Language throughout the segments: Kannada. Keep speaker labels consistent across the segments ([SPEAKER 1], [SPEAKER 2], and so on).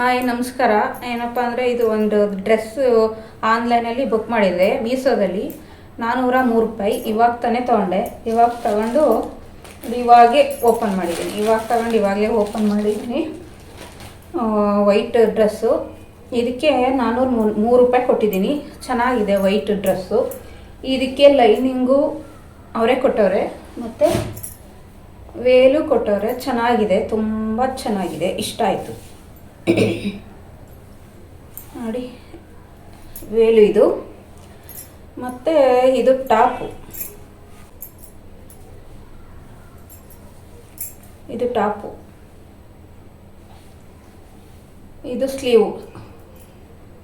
[SPEAKER 1] ಹಾಯ್, ನಮಸ್ಕಾರ. ಏನಪ್ಪ ಅಂದರೆ ಇದು ಒಂದು ಡ್ರೆಸ್ಸು ಆನ್ಲೈನಲ್ಲಿ ಬುಕ್ ಮಾಡಿದ್ದೆ, ಮೀಸೋದಲ್ಲಿ. ನಾನ್ನೂರ ಮೂರು ರೂಪಾಯಿ. ಇವಾಗ ತಾನೇ ತೊಗೊಂಡೆ. ಇವಾಗ ತಗೊಂಡು ಇವಾಗೇ ಓಪನ್ ಮಾಡಿದ್ದೀನಿ. ಇವಾಗ ತಗೊಂಡು ಇವಾಗಲೇ ಓಪನ್ ಮಾಡಿದ್ದೀನಿ. White dress. ಇದಕ್ಕೆ ನಾನ್ನೂರ ಮೂರು ಮೂರು ರೂಪಾಯಿ ಕೊಟ್ಟಿದ್ದೀನಿ. ಚೆನ್ನಾಗಿದೆ ವೈಟ್ ಡ್ರೆಸ್ಸು. ಇದಕ್ಕೆ ಲೈನಿಂಗು ಅವರೇ ಕೊಟ್ಟವ್ರೆ. ಮತ್ತು ವೇಲು ಕೊಟ್ಟವ್ರೆ. ಚೆನ್ನಾಗಿದೆ. ತುಂಬ ಚೆನ್ನಾಗಿದೆ. ಇಷ್ಟ ಆಯಿತು. ನೋಡಿ. ವೇಲು ಇದು. ಮತ್ತೆ ಇದು ಟಾಪು. ಇದು ಟಾಪು. ಇದು ಸ್ಲೀವು.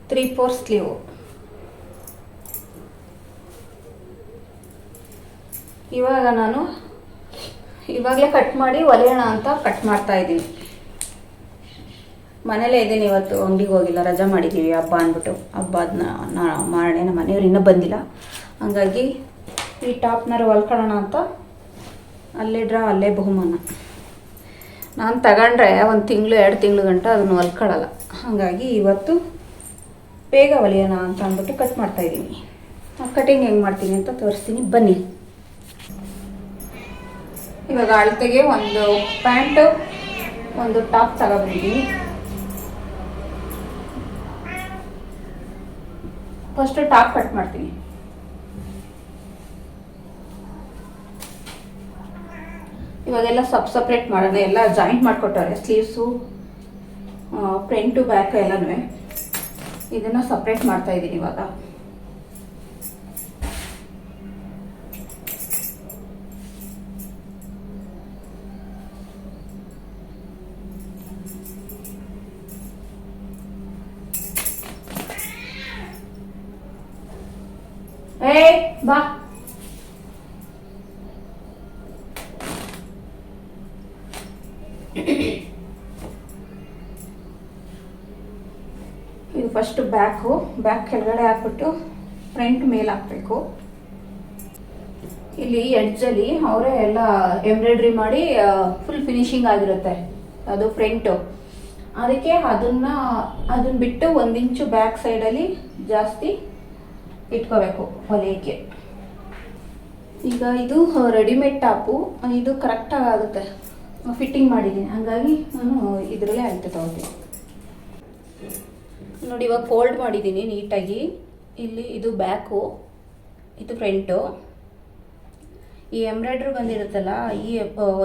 [SPEAKER 1] Three four sleeve. ಇವಾಗ ನಾನು ಇವಾಗಲೇ ಕಟ್ ಮಾಡಿ ಒಲೆಯೋಣ ಅಂತ ಕಟ್ ಮಾಡ್ತಾ ಇದ್ದೀನಿ. ಮನೇಲೇ ಇದ್ದೀನಿ ಇವತ್ತು, ಅಂಗಡಿಗೆ ಹೋಗಿಲ್ಲ, ರಜಾ ಮಾಡಿದ್ದೀವಿ ಹಬ್ಬ ಅಂದ್ಬಿಟ್ಟು. ಹಬ್ಬ ಅದನ್ನ ನಾ ಮಾಡೋಣ ನಮ್ಮ ಮನೆಯವ್ರು ಇನ್ನೂ ಬಂದಿಲ್ಲ. ಹಂಗಾಗಿ ಈ ಟಾಪ್ನರ್ ಹೊಲ್ಕೊಳ್ಳೋಣ ಅಂತ ಅಲ್ಲೇ ಡ್ರಾ, ಅಲ್ಲೇ ಬಹುಮಾನ. ನಾನು ತಗೊಂಡ್ರೆ ಒಂದು ತಿಂಗಳು, ಎರಡು ತಿಂಗಳು ಗಂಟ ಅದನ್ನು ಹೊಲ್ಕೊಳ್ಳಲ್ಲ. ಹಾಗಾಗಿ ಇವತ್ತು ಬೇಗ ಹೊಲಿಯೋಣ ಅಂತ ಅಂದ್ಬಿಟ್ಟು ಕಟ್ ಮಾಡ್ತಾಯಿದ್ದೀನಿ ಕಟಿಂಗ್ ಹೆಂಗೆ ಮಾಡ್ತೀನಿ ಅಂತ ತೋರಿಸ್ತೀನಿ. ಬನ್ನಿ. ಇವಾಗ ಅಳತೆಗೆ ಒಂದು ಪ್ಯಾಂಟು, ಒಂದು ಟಾಪ್ ತಗೊಬಂದಿದ್ದೀನಿ ಫಸ್ಟ್ ಟಾಪ್ ಕಟ್ ಮಾಡ್ತೀನಿ. ಇವಾಗೆಲ್ಲ ಸಪ್ ಸಪ್ರೇಟ್ ಮಾಡೋಣ ಎಲ್ಲ ಜಾಯಿಂಟ್ ಮಾಡಿಕೊಟ್ಟವ್ರೆ, ಸ್ಲೀವ್ಸು ಫ್ರಂಟು, ಬ್ಯಾಕ್ ಎಲ್ಲನೂ ಇದನ್ನು ಸಪ್ರೇಟ್ ಮಾಡ್ತಾ ಇದ್ದೀನಿ ಇವಾಗ. ಏಯ್ ಬಾ ಇದು ಫಸ್ಟ್ ಬ್ಯಾಕು ಬ್ಯಾಕ್ ಕೆಳಗಡೆ ಹಾಕ್ಬಿಟ್ಟು ಫ್ರಂಟ್ ಮೇಲೆ ಹಾಕ್ಬೇಕು. ಇಲ್ಲಿ ಎಡ್ಜಲ್ಲಿ ಅವರೇ ಎಲ್ಲ ಎಂಬ್ರಾಯ್ಡ್ರಿ ಮಾಡಿ ಫುಲ್ ಫಿನಿಶಿಂಗ್ ಆಗಿರುತ್ತೆ. ಅದು ಫ್ರಂಟು ಅದಕ್ಕೆ ಅದನ್ನ ಅದನ್ನ ಬಿಟ್ಟು ಒಂದಿಂಚು ಬ್ಯಾಕ್ ಸೈಡಲ್ಲಿ ಜಾಸ್ತಿ ಇಟ್ಕೋಬೇಕು ಹೊಲಿಯಕ್ಕೆ ಈಗ ಇದು ರೆಡಿಮೇಡ್ ಟಾಪು ಇದು ಕರೆಕ್ಟಾಗಿ ಆಗುತ್ತೆ. ಫಿಟ್ಟಿಂಗ್ ಮಾಡಿದ್ದೀನಿ. ಹಾಗಾಗಿ ನಾನು ಇದರಲ್ಲೇ ಅಳತೆ ತಗೋತೀನಿ. ನೋಡಿ ಇವಾಗ ಫೋಲ್ಡ್ ಮಾಡಿದ್ದೀನಿ ನೀಟಾಗಿ. ಇಲ್ಲಿ ಇದು ಬ್ಯಾಕು ಇದು ಫ್ರಂಟು ಈ ಎಂಬ್ರಾಯ್ಡ್ರಿ ಬಂದಿರುತ್ತಲ್ಲ ಈ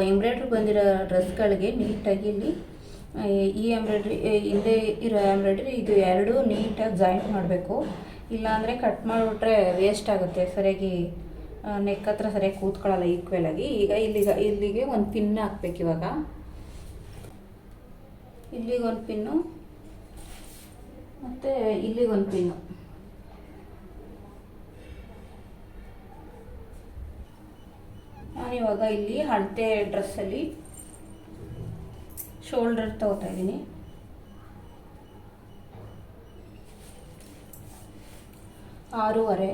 [SPEAKER 1] ಎಂಬ್ರಾಯ್ಡ್ರಿ ಬಂದಿರೋ ಡ್ರೆಸ್ಗಳಿಗೆ ನೀಟಾಗಿ ಇಲ್ಲಿ ಈ ಎಂಬ್ರಾಯ್ಡ್ರಿ ಹಿಂದೆ ಇರೋ ಎಂಬ್ರಾಯ್ಡ್ರಿ ಇದು ಎರಡು ನೀಟಾಗಿ ಜಾಯಿಂಟ್ ಮಾಡಬೇಕು. ಇಲ್ಲಾಂದರೆ ಕಟ್ ಮಾಡಿಬಿಟ್ರೆ ವೇಸ್ಟ್ ಆಗುತ್ತೆ. ಸರಿಯಾಗಿ ನೆಕ್ ಹತ್ರ ಸರಿಯಾಗಿ ಕೂತ್ಕೊಳ್ಳಲ್ಲ ಈಕ್ವಲ್ ಆಗಿ. ಈಗ ಇಲ್ಲಿಗೆ ಇಲ್ಲಿಗೆ ಒಂದು ಪಿನ್ ಹಾಕ್ಬೇಕು ಇವಾಗ. ಇಲ್ಲಿಗೆ ಒಂದು ಪಿನ್ನು ಮತ್ತು ಇಲ್ಲಿಗೆ ಒಂದು ಪಿನ್ನು ನಾನಿವಾಗ ಇಲ್ಲಿ ಅಳತೆ ಡ್ರೆಸ್ಸಲ್ಲಿ ಶೋಲ್ಡರ್ ತಗೋತಾ ಇದ್ದೀನಿ. ಆರೂವರೆ.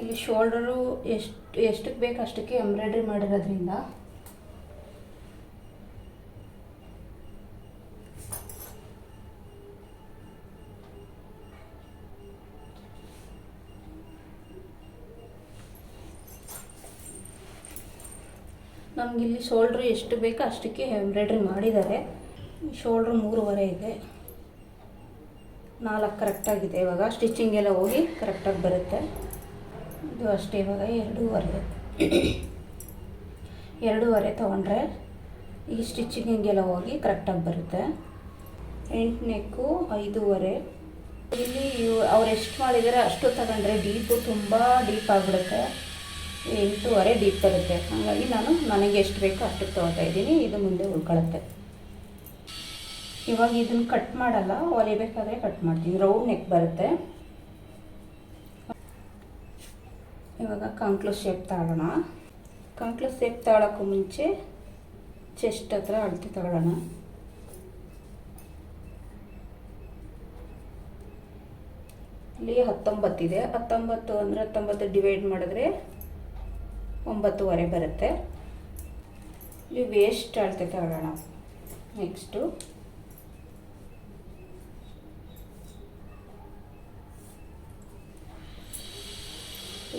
[SPEAKER 1] ಇಲ್ಲಿ ಶೋಲ್ಡರು ಎಷ್ಟು ಎಷ್ಟಕ್ಕೆ ಬೇಕು ಅಷ್ಟಕ್ಕೆ ಎಂಬ್ರಾಯ್ಡ್ರಿ ಮಾಡಿರೋದ್ರಿಂದ ನಮಗಿಲ್ಲಿ ಶೋಲ್ಡ್ರ್ ಎಷ್ಟು ಬೇಕೋ ಅಷ್ಟಕ್ಕೆ ಎಂಬ್ರಾಯ್ಡ್ರಿ ಮಾಡಿದ್ದಾರೆ. ಶೋಲ್ಡ್ರ್ ಮೂರುವರೆ ಇದೆ. ನಾಲ್ಕು ಕರೆಕ್ಟಾಗಿದೆ ಇವಾಗ. ಸ್ಟಿಚಿಂಗ್ ಎಲ್ಲ ಹೋಗಿ ಕರೆಕ್ಟಾಗಿ ಬರುತ್ತೆ. ಇದು ಅಷ್ಟೇ ಇವಾಗ ಎರಡೂವರೆ ಎರಡೂವರೆ ತೊಗೊಂಡ್ರೆ ಈ ಸ್ಟಿಚಿಂಗಿಗೆಲ್ಲ ಹೋಗಿ ಕರೆಕ್ಟಾಗಿ ಬರುತ್ತೆ. ಎಂಟು ನೆಕ್ಕು ಐದೂವರೆ. ಇಲ್ಲಿ ಅವ್ರು ಎಷ್ಟು ಮಾಡಿದ್ದಾರೆ ಅಷ್ಟು ತಗೊಂಡ್ರೆ ಡೀಪು ತುಂಬ ಡೀಪ್ ಆಗಿಬಿಡುತ್ತೆ. ಎಂಟೂವರೆ ಡೀಪ್ ಬರುತ್ತೆ. ಹಾಗಾಗಿ ನಾನು ನನಗೆ ಎಷ್ಟು ಬೇಕೋ ಅಷ್ಟಕ್ಕೆ ತೊಗೊತಾ ಇದ್ದೀನಿ. ಇದು ಮುಂದೆ ಉಳ್ಕೊಳ್ಳುತ್ತೆ. ಇವಾಗ ಇದನ್ನು ಕಟ್ ಮಾಡಲ್ಲ. ಹೊಲಿಬೇಕಾದ್ರೆ ಕಟ್ ಮಾಡ್ತೀನಿ. ರೌಂಡ್ ನೆಕ್ ಬರುತ್ತೆ. ಇವಾಗ ಕಂಕ್ಲು ಶೇಪ್ ತಗೊಳ್ಳೋಣ ಕಂಕ್ಲು ಶೇಪ್ ತಗೊಳ್ಳೋಕ್ಕೂ ಮುಂಚೆ ಚೆಸ್ಟ್ ಹತ್ರ ಅಳತೆ ತಗೊಳ್ಳೋಣ. ಇಲ್ಲಿ ಹತ್ತೊಂಬತ್ತಿದೆ. ಹತ್ತೊಂಬತ್ತು ಅಂದರೆ ಹತ್ತೊಂಬತ್ತು ಡಿವೈಡ್ ಮಾಡಿದ್ರೆ ಒಂಬತ್ತುವರೆ ಬರುತ್ತೆ. ಇಲ್ಲಿ ವೇಸ್ಟ್ ಅಳತೆ ತಗೊಳ್ಳೋಣ ನೆಕ್ಸ್ಟು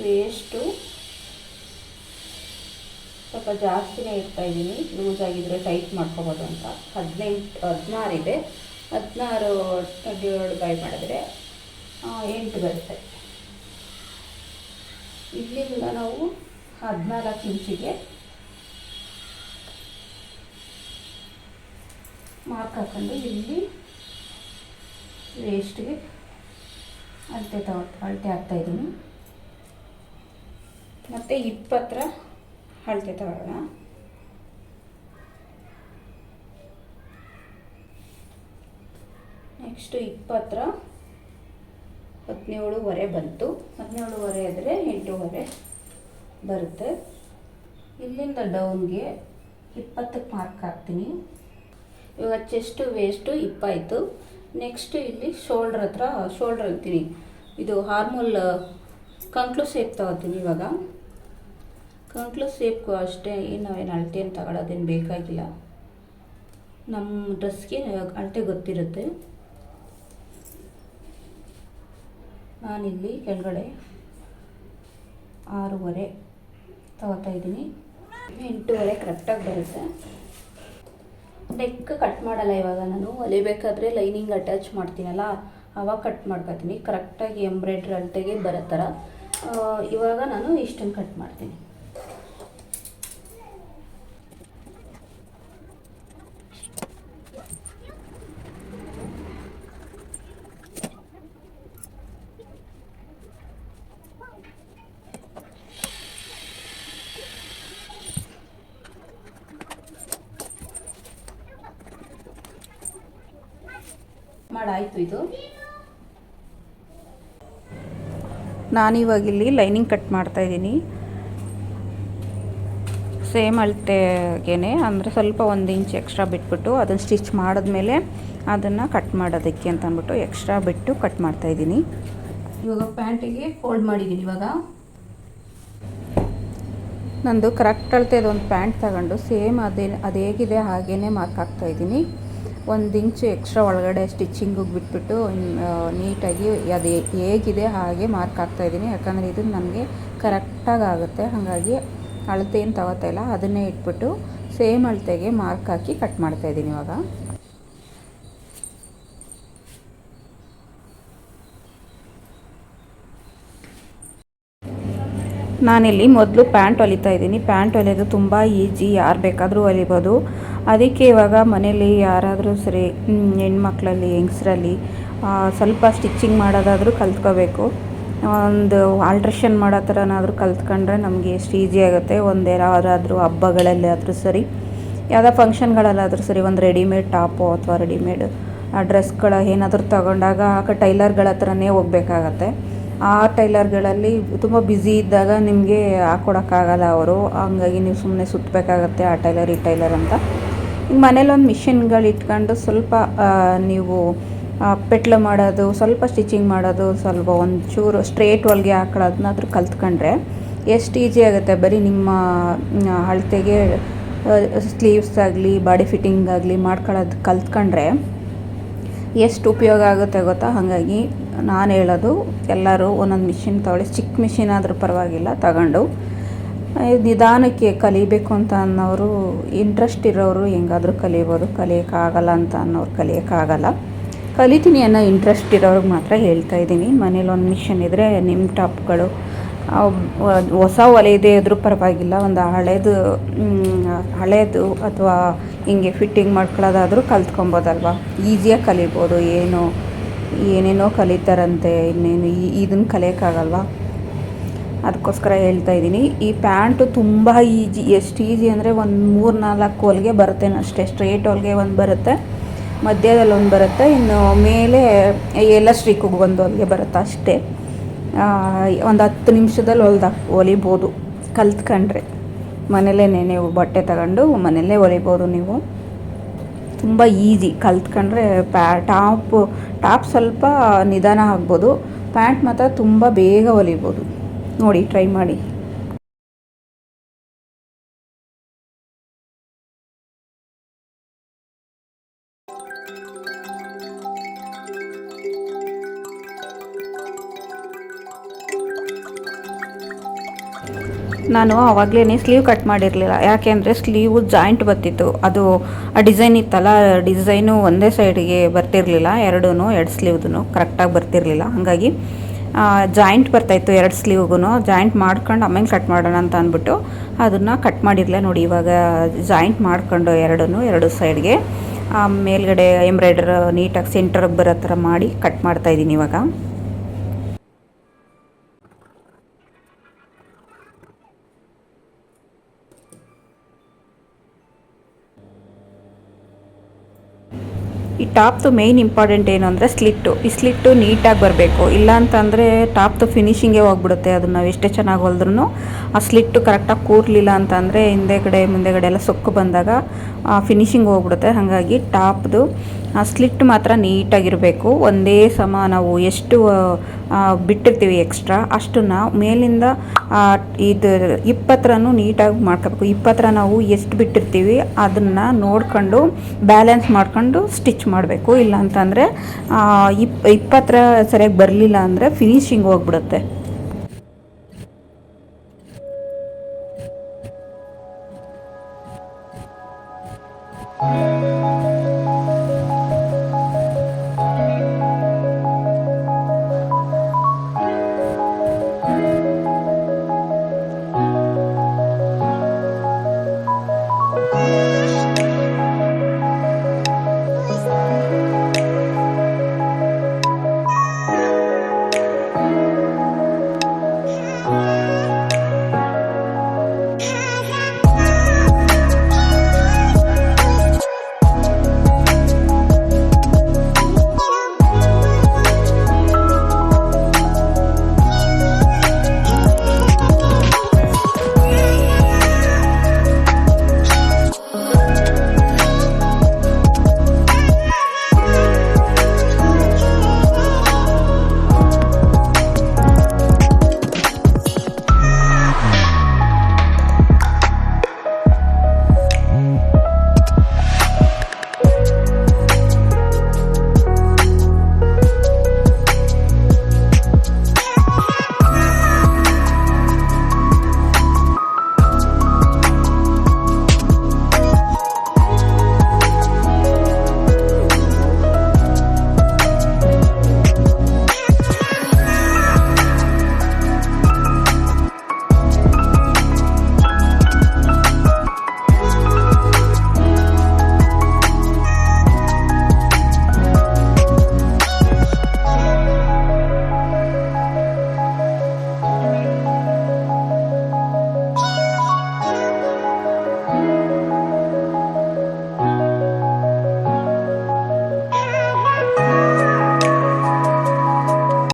[SPEAKER 1] ವೇಸ್ಟು ಸ್ವಲ್ಪ ಜಾಸ್ತಿನೇ ಇರ್ತಾ ಇದ್ದೀನಿ. ಲೂಸ್ ಆಗಿದ್ರೆ ಟೈಟ್ ಮಾಡ್ಕೋಬೋದು ಅಂತ. ಹದಿನೆಂಟು, ಹದಿನಾರು ಇದೆ. ಹದಿನಾರು ಡಿವೈಡ್ ಬೈ ಮಾಡಿದ್ರೆ ಎಂಟು ಬರುತ್ತೆ. ಇಲ್ಲಿಂದ ನಾವು ಹದಿನಾಲ್ಕು ಇಂಚಿಗೆ ಮಾರ್ಕ್ ಹಾಕೊಂಡು ಇಲ್ಲಿ ವೇಸ್ಟ್ಗೆ ಅಳತೆ ತ ಅಳತೆ ಹಾಕ್ತಾ ಇದ್ದೀನಿ. ಮತ್ತು ಇಪ್ಪತ್ತರ ಅಳತೆ ತಗೊಳ್ಳೋಣ ನೆಕ್ಸ್ಟು ಇಪ್ಪತ್ತರ ಹದಿನೇಳುವರೆ ಬಂತು. ಹದಿನೇಳುವರೆ ಆದರೆ ಎಂಟೂವರೆ ಬರುತ್ತೆ. ಇಲ್ಲಿಂದ ಡೌನ್ಗೆ ಇಪ್ಪತ್ತಕ್ಕೆ ಮಾರ್ಕ್ ಹಾಕ್ತೀನಿ. ಇವಾಗ ಚೆಸ್ಟು ವೇಸ್ಟು ಇಪ್ಪಾಯಿತು ನೆಕ್ಸ್ಟ್ ಇಲ್ಲಿ ಶೋಲ್ಡ್ರ್ ಹತ್ರ ಶೋಲ್ಡ್ರ್ ಅಂತೀನಿ. ಇದು ಹಾರ್ಮೋಲ್ ಕಂಕ್ಲು ಸೇಪ್ ತಗೋತೀನಿ ಇವಾಗ. ಕಂಕ್ಲು ಸೇಪ್ಗೂ ಅಷ್ಟೇ ಏನು ನಾವೇನು ಅಳತೆ ಏನು ತಗೊಳ್ಳೋದೇನು ಬೇಕಾಗಿಲ್ಲ. ನಮ್ಮ ಡ್ರೆಸ್ಗೆ ಅಳತೆ ಗೊತ್ತಿರುತ್ತೆ. ನಾನಿಲ್ಲಿ ಕೆಳಗಡೆ ಆರೂವರೆ. ತಗೋತಾ ಇದ್ದೀನಿ. ಎಂಟೂವರೆ ಕರೆಕ್ಟಾಗಿ ಬರುತ್ತೆ. ನೆಕ್ ಕಟ್ ಮಾಡಲ್ಲ ಇವಾಗ ನಾನು. ಹೊಲಿಬೇಕಾದ್ರೆ ಲೈನಿಂಗ್ ಅಟ್ಯಾಚ್ ಮಾಡ್ತೀನಲ್ಲ, ಅವಾಗ ಕಟ್ ಮಾಡ್ಕೊತೀನಿ. ಕರೆಕ್ಟಾಗಿ ಎಂಬ್ರಾಯ್ಡ್ರಿ ಅಳತೆಗೆ ಬರೋ ಥರ. ಇವಾಗ ನಾನು ಇಷ್ಟನ್ನು ಕಟ್ ಮಾಡ್ತೀನಿ. ಮಾಡಾಯಿತು ಇದು. ನಾನಿವಾಗ ಇಲ್ಲಿ ಲೈನಿಂಗ್ ಕಟ್ ಮಾಡ್ತಾ ಇದ್ದೀನಿ. ಸೇಮ್ ಅಳತೆಗೇನೆ ಅಂದರೆ ಸ್ವಲ್ಪ ಒಂದು ಇಂಚ್ ಎಕ್ಸ್ಟ್ರಾ ಬಿಟ್ಬಿಟ್ಟು ಅದನ್ನು ಸ್ಟಿಚ್ ಮಾಡಿದ್ಮೇಲೆ ಅದನ್ನು ಕಟ್ ಮಾಡೋದಕ್ಕೆ ಅಂತ ಅಂದ್ಬಿಟ್ಟು ಎಕ್ಸ್ಟ್ರಾ ಬಿಟ್ಟು ಕಟ್ ಮಾಡ್ತಾ ಇದ್ದೀನಿ. ಇವಾಗ ಪ್ಯಾಂಟಿಗೆ ಫೋಲ್ಡ್ ಮಾಡಿದ್ದೀನಿ ಇವಾಗ. ನಂದು ಕರೆಕ್ಟ್ ಅಳತೆದು ಒಂದು ಪ್ಯಾಂಟ್ ತಗೊಂಡು ಸೇಮ್ ಅದೇ ಅದು ಹೇಗಿದೆ ಹಾಗೇ ಮಾರ್ಕ್ ಹಾಕ್ತಾ ಇದ್ದೀನಿ. ಒಂದು ಇಂಚು ಎಕ್ಸ್ಟ್ರಾ ಒಳಗಡೆ ಸ್ಟಿಚ್ಚಿಂಗಿಗೆ ಬಿಟ್ಬಿಟ್ಟು ನೀಟಾಗಿ ಅದು ಹೇಗಿದೆ ಹಾಗೆ ಮಾರ್ಕ್ ಹಾಕ್ತಾ ಇದ್ದೀನಿ. ಯಾಕಂದರೆ ಇದು ನಮಗೆ ಕರೆಕ್ಟಾಗಿ ಆಗುತ್ತೆ. ಹಾಗಾಗಿ ಅಳತೆ ಏನು ತಗೋತಾ ಇಲ್ಲ. ಅದನ್ನೇ ಇಟ್ಬಿಟ್ಟು ಸೇಮ್ ಅಳತೆಗೆ ಮಾರ್ಕ್ ಹಾಕಿ ಕಟ್ ಮಾಡ್ತಾ ಇದ್ದೀನಿ ಇವಾಗ. ನಾನಿಲ್ಲಿ ಮೊದಲು ಪ್ಯಾಂಟ್ ಹೊಲಿತಾ ಇದ್ದೀನಿ. ಪ್ಯಾಂಟ್ ಹೊಲಿಯೋದು ತುಂಬ ಈಜಿ ಯಾರು ಬೇಕಾದರೂ ಹೊಲಿಬೋದು. ಅದಕ್ಕೆ ಇವಾಗ ಮನೇಲಿ ಯಾರಾದರೂ ಸರಿ ಹೆಣ್ಮಕ್ಳಲ್ಲಿ, ಹೆಂಗಸ್ರಲ್ಲಿ ಸ್ವಲ್ಪ ಸ್ಟಿಚ್ಚಿಂಗ್ ಮಾಡೋದಾದರೂ ಕಲ್ತ್ಕೋಬೇಕು. ಒಂದು ಆಲ್ಟ್ರೇಷನ್ ಮಾಡೋ ಥರನಾದರೂ ಕಲ್ತ್ಕೊಂಡ್ರೆ ನಮಗೆ ಎಷ್ಟು ಈಸಿ ಆಗುತ್ತೆ. ಒಂದು ಯಾರಾದರೂ ಹಬ್ಬಗಳಲ್ಲಿ ಆದರೂ ಸರಿ, ಯಾವುದೋ ಫಂಕ್ಷನ್ಗಳಲ್ಲಾದರೂ ಸರಿ, ಒಂದು ರೆಡಿಮೇಡ್ ಟಾಪು ಅಥವಾ ರೆಡಿಮೇಡ್ ಡ್ರೆಸ್ಗಳ ಏನಾದರೂ ತಗೊಂಡಾಗ ಆಗ ಟೈಲರ್ಗಳ ಹತ್ರನೇ ಹೋಗ್ಬೇಕಾಗತ್ತೆ. ಆ ಟೈಲರ್ಗಳಲ್ಲಿ ತುಂಬ ಬ್ಯುಸಿ ಇದ್ದಾಗ ನಿಮಗೆ ಹಾಕ್ಕೊಡೋಕ್ಕಾಗಲ್ಲ ಅವರು. ಹಂಗಾಗಿ ನೀವು ಸುಮ್ಮನೆ ಸುತ್ತಬೇಕಾಗತ್ತೆ ಆ ಟೈಲರ್, ಈ ಟೈಲರ್ ಅಂತ. ಈಗ ಮನೇಲಿ ಒಂದು ಮಿಷಿನ್ಗಳು ಇಟ್ಕೊಂಡು ಸ್ವಲ್ಪ ನೀವು ಪೆಟ್ಲು ಮಾಡೋದು, ಸ್ವಲ್ಪ ಸ್ಟಿಚಿಂಗ್ ಮಾಡೋದು, ಸ್ವಲ್ಪ ಒಂಚೂರು ಸ್ಟ್ರೇಟ್ ಹೊಲಿಗೆ ಹಾಕೊಳ್ಳೋದನ್ನಾದ್ರೂ ಕಲ್ತ್ಕೊಂಡ್ರೆ ಎಷ್ಟು ಈಜಿ ಆಗುತ್ತೆ. ಬರೀ ನಿಮ್ಮ ಅಳತೆಗೆ ಸ್ಲೀವ್ಸ್ ಆಗಲಿ, ಬಾಡಿ ಫಿಟ್ಟಿಂಗ್ ಆಗಲಿ ಮಾಡ್ಕೊಳ್ಳೋದು ಕಲ್ತ್ಕೊಂಡ್ರೆ ಎಷ್ಟು ಉಪಯೋಗ ಆಗುತ್ತೆ ಗೊತ್ತಾ? ಹಾಗಾಗಿ ನಾನು ಹೇಳೋದು ಎಲ್ಲರೂ ಒಂದೊಂದು ಮಿಷಿನ್ ತಗೊಳ್ಳಿ. ಚಿಕ್ಕ ಮಿಷಿನ್ ಆದರೂ ಪರವಾಗಿಲ್ಲ, ತಗೊಂಡು ನಿಧಾನಕ್ಕೆ ಕಲಿಬೇಕು ಅಂತ ಅನ್ನೋರು ಇಂಟ್ರೆಸ್ಟ್ ಇರೋರು ಹೆಂಗಾದರೂ ಕಲಿಬೋದು. ಕಲಿಯೋಕ್ಕಾಗಲ್ಲ ಅಂತ ಅನ್ನೋರು ಕಲಿಯೋಕ್ಕಾಗಲ್ಲ. ಕಲಿತೀನಿ ಅನ್ನೋ ಇಂಟ್ರೆಸ್ಟ್ ಇರೋರಿಗೆ ಮಾತ್ರ ಹೇಳ್ತಾ ಇದ್ದೀನಿ. ಮನೇಲಿ ಒಂದು ಮಿಷನ್ ಇದ್ದರೆ ನಿಮ್ಮ ಟಾಪ್ಗಳು ಹೊಸ ಒಲೆಯದೇ ಇದ್ರೂ ಪರವಾಗಿಲ್ಲ. ಒಂದು ಹಳೇದು ಹಳೇದು ಅಥವಾ ಹಿಂಗೆ ಫಿಟ್ಟಿಂಗ್ ಮಾಡ್ಕೊಳ್ಳೋದಾದರೂ ಕಲ್ತ್ಕೊಬೋದಲ್ವ? ಈಸಿಯಾಗಿ ಕಲಿಬೋದು. ಏನು, ಏನೇನೋ ಕಲಿತಾರಂತೆ, ಇನ್ನೇನು ಇದನ್ನು ಕಲಿಯೋಕ್ಕಾಗಲ್ವಾ? ಅದಕ್ಕೋಸ್ಕರ ಹೇಳ್ತಾ ಇದ್ದೀನಿ. ಈ ಪ್ಯಾಂಟು ತುಂಬ ಈಜಿ, ಎಷ್ಟು ಈಜಿ ಅಂದರೆ ಒಂದು ಮೂರು ನಾಲ್ಕು ಹೊಲಿಗೆ ಬರುತ್ತೆ ಅಷ್ಟೇ. ಸ್ಟ್ರೇಟ್ ಹೊಲಿಗೆ ಒಂದು ಬರುತ್ತೆ, ಮಧ್ಯದಲ್ಲಿ ಒಂದು ಬರುತ್ತೆ, ಇನ್ನು ಮೇಲೆ ಎಲ್ಲ ಸ್ಟ್ರೀಕಿಗೆ ಒಂದು ಹೊಲಿಗೆ ಬರುತ್ತೆ ಅಷ್ಟೇ. ಒಂದು ಹತ್ತು ನಿಮಿಷದಲ್ಲಿ ಹೊಲ್ದ, ಹೊಲಿಬೋದು. ಕಲ್ತ್ಕೊಂಡ್ರೆ ಮನೇಲೇ ನೀವು ಬಟ್ಟೆ ತಗೊಂಡು ಮನೇಲೇ ಹೊಲಿಬೋದು ನೀವು. ತುಂಬ ಈಸಿ ಕಲ್ತ್ಕೊಂಡ್ರೆ ಪ್ಯಾ, ಟಾಪ್ ಟಾಪ್ ಸ್ವಲ್ಪ ನಿಧಾನ ಆಗ್ಬೋದು. ಪ್ಯಾಂಟ್ ಮಾತ್ರ ತುಂಬ ಬೇಗ ಹೊಲಿಬೋದು. ನೋಡಿ ಟ್ರೈ ಮಾಡಿ. ನಾನು ಆವಾಗಲೇ ಸ್ಲೀವ್ ಕಟ್ ಮಾಡಿರಲಿಲ್ಲ. ಯಾಕೆಂದರೆ ಸ್ಲೀವು ಜಾಯಿಂಟ್ ಬರ್ತಿತ್ತು. ಅದು ಆ ಡಿಸೈನ್ ಇತ್ತಲ್ಲ ಡಿಸೈನು ಒಂದೇ ಸೈಡಿಗೆ ಬರ್ತಿರಲಿಲ್ಲ. ಎರಡೂ ಎರಡು ಸ್ಲೀವ್ದು ಕರೆಕ್ಟಾಗಿ ಬರ್ತಿರಲಿಲ್ಲ. ಹಾಗಾಗಿ ಜಾಯಿಂಟ್ ಬರ್ತಾಯಿತ್ತು ಎರಡು ಸ್ಲೀವ್ಗೂ ಜಾಯಿಂಟ್ ಮಾಡ್ಕೊಂಡು ಆಮೇಲೆ ಕಟ್ ಮಾಡೋಣ ಅಂತ ಅಂದ್ಬಿಟ್ಟು ಅದನ್ನು ಕಟ್ ಮಾಡಿರಲಿಲ್ಲ ನೋಡಿ, ಇವಾಗ ಜಾಯಿಂಟ್ ಮಾಡ್ಕೊಂಡು ಎರಡೂ ಎರಡು ಸೈಡ್ಗೆ ಮೇಲ್ಗಡೆ ಎಂಬ್ರಾಯ್ಡರ್ ನೀಟಾಗಿ ಸೆಂಟ್ರಿಗೆ ಬರೋ ಥರ ಮಾಡಿ ಕಟ್ ಮಾಡ್ತಾಯಿದ್ದೀನಿ ಇವಾಗ. ಈ ಟಾಪ್ದು ಮೇಯ್ನ್ ಇಂಪಾರ್ಟೆಂಟ್ ಏನು ಅಂದರೆ ಸ್ಲಿಟ್ಟು. ಈ ಸ್ಲಿಟ್ಟು ನೀಟಾಗಿ ಬರಬೇಕು. ಇಲ್ಲ ಅಂತಂದರೆ ಟಾಪ್ದು ಫಿನಿಷಿಂಗೇ ಹೋಗ್ಬಿಡುತ್ತೆ. ಅದನ್ನು ನಾವು ಎಷ್ಟೇ ಚೆನ್ನಾಗಿ ಹೊಲಿದ್ರೂ ಆ ಸ್ಲಿಟ್ಟು ಕರೆಕ್ಟಾಗಿ ಕೂರಲಿಲ್ಲ ಅಂತಂದರೆ ಹಿಂದೆಗಡೆ ಮುಂದೆಗಡೆ ಎಲ್ಲ ಸೊಕ್ಕು ಬಂದಾಗ ಫಿನಿಶಿಂಗ್ ಹೋಗ್ಬಿಡುತ್ತೆ. ಹಾಗಾಗಿ ಟಾಪ್ದು ಸ್ಲಿಟ್ ಮಾತ್ರ ನೀಟಾಗಿರಬೇಕು. ಒಂದೇ ಸಮ ನಾವು ಎಷ್ಟು ಬಿಟ್ಟಿರ್ತೀವಿ ಎಕ್ಸ್ಟ್ರಾ ಅಷ್ಟನ್ನ ಮೇಲಿಂದ ಇದು ಇಪ್ಪತ್ತರನು ನೀಟಾಗಿ ಮಾಡ್ಕೋಬೇಕು. ಇಪ್ಪತ್ತರ ನಾವು ಎಷ್ಟು ಬಿಟ್ಟಿರ್ತೀವಿ, ಅದನ್ನು ನೋಡ್ಕೊಂಡು ಬ್ಯಾಲೆನ್ಸ್ ಮಾಡ್ಕೊಂಡು ಸ್ಟಿಚ್ ಮಾಡಬೇಕು. ಇಲ್ಲ ಅಂತಂದರೆ ಇಪ್, ಇಪ್ಪತ್ತರ ಸರಿಯಾಗಿ ಬರಲಿಲ್ಲ ಅಂದರೆ ಫಿನಿಶಿಂಗ್ ಹೋಗ್ಬಿಡುತ್ತೆ.